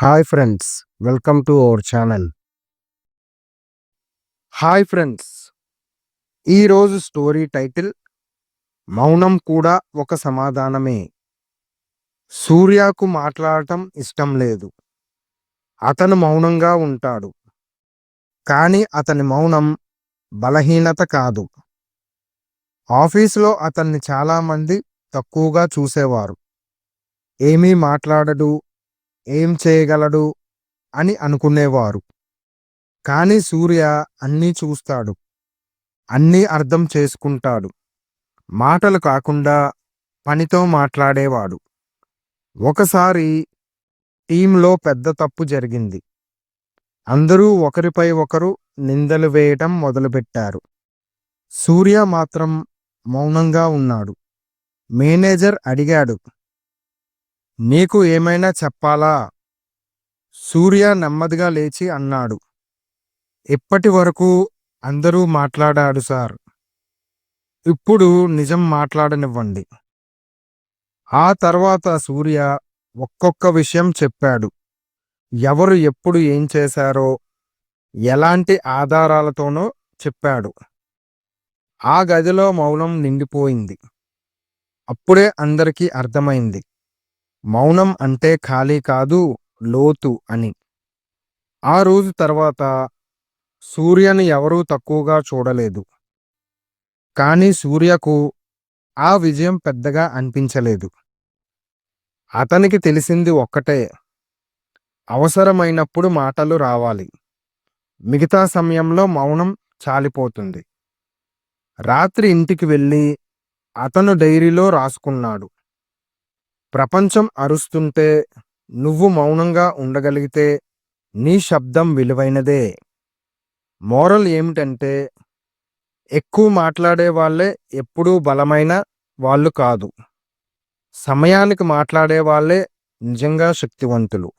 Hi friends welcome to our channel. Hi friends ఈరోజు story title మౌనం కూడా ఒక సమాధానమే. సూర్యకు మాట్లాడటం ఇష్టం లేదు. అతను మౌనంగా ఉంటాడు. కానీ అతని మౌనం బలహీనత కాదు. ఆఫీసులో అతన్ని చాలామంది తక్కువగా చూసేవారు. ఏమీ మాట్లాడడు ఏం చేయగలడు? అని అనుకునేవారు. కానీ సూర్య అన్నీ చూస్తాడు. అన్నీ అర్థం చేసుకుంటాడు. మాటలు కాకుండా పనితో మాట్లాడేవాడు. ఒకసారి టీంలో పెద్ద తప్పు జరిగింది. అందరూ ఒకరిపై ఒకరు నిందలు వేయటం మొదలుపెట్టారు. సూర్య మాత్రం మౌనంగా ఉన్నాడు. మేనేజర్ అడిగాడు నీకు ఏమైనా చెప్పాలా? సూర్య నెమ్మదిగా లేచి అన్నాడు. ఇప్పటి వరకు అందరూ మాట్లాడాడు సార్. ఇప్పుడు నిజం మాట్లాడనివ్వండి. ఆ తర్వాత సూర్య ఒక్కొక్క విషయం చెప్పాడు. ఎవరు ఎప్పుడు ఏం చేశారో ఎలాంటి ఆధారాలతోనో చెప్పాడు. ఆ గదిలో మౌనం నిండిపోయింది. అప్పుడే అందరికీ అర్థమైంది. మౌనం అంటే ఖాళీ కాదు లోతు అని. ఆ రోజు తర్వాత సూర్యని ఎవరూ తక్కువగా చూడలేదు. కానీ సూర్యకు ఆ విజయం పెద్దగా అనిపించలేదు. అతనికి తెలిసింది ఒక్కటే అవసరమైనప్పుడు మాటలు రావాలి. మిగతా సమయంలో మౌనం చాలిపోతుంది. రాత్రి ఇంటికి వెళ్ళి అతను డైరీలో రాసుకున్నాడు. ప్రపంచం అరుస్తుంటే నువ్వు మౌనంగా ఉండగలిగితే నీ శబ్దం విలువైనదే. మోరల్ ఏమిటంటే ఎక్కువ మాట్లాడే వాళ్ళే ఎప్పుడూ బలమైన వాళ్ళు కాదు. సమయానికి మాట్లాడే వాళ్ళే నిజంగా శక్తివంతులు.